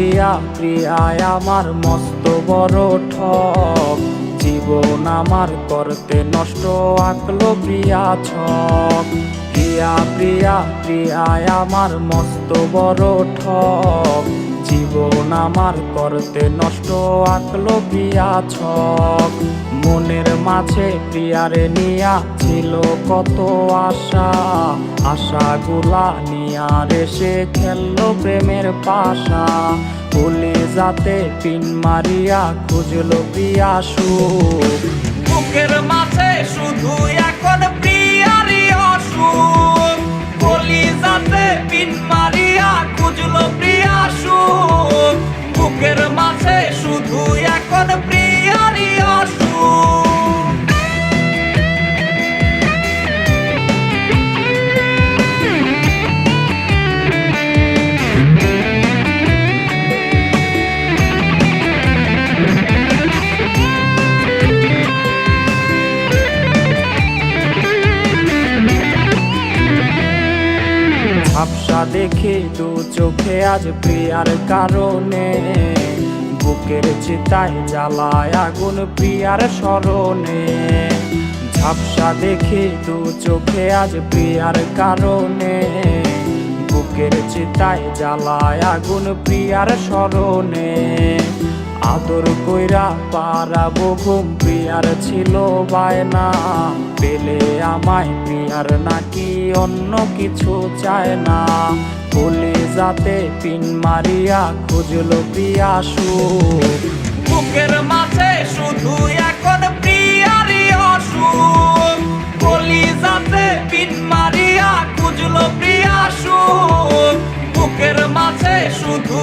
প্রিয়ায় আমার মস্ত বড় ঠক জীবন আমার করতে নষ্ট আঁকলো প্রিয়া ছক। প্রিয়া প্রিয়া, প্রিয়ায় আমার মস্ত বড় ঠক জীবন আমার করতে নষ্ট আঁকলো প্রিয়া ছক। মাঝে প্রিয়ারে নিয়া ছিল কত আশা। আশা আশাগুলা নিয়ার এসে খেললো প্রেমের পাশা। বলে যাতে পিন মারিয়া খুঁজলো প্রিয়া সুখ বুকের মাঝে শুধু এখন প্রিয়ারি অসুখ বলি যাতে পিন মারিয়া খুঁজলো প্রিয়া ঝাপসা দেখে দু চোখে আজ প্রিয়ার কারণে। বুকের চিতায় জ্বালায় আগুন প্রিয়ার স্মরণে। ঝাপসা দেখে দু চোখে আজ প্রিয়ার কারণে। বুকের চিতায় জ্বালায় আগুন প্রিয়ার স্মরণে। আদর কইরা পারাবো ঘুম প্রিয়ার ছিল বায়না। পেলে আমায় প্রিয়ার নাকি অন্য কিছু চায় না? বলে যাতে পিন মারিয়া খুঁজলো প্রিয়া সুখ বুকের মাঝে শুধু এখন প্রিয়ারি অসুখ বলি যাতে পিন মারিয়া খুঁজলো প্রিয়া সুখ বুকের মাঝে শুধু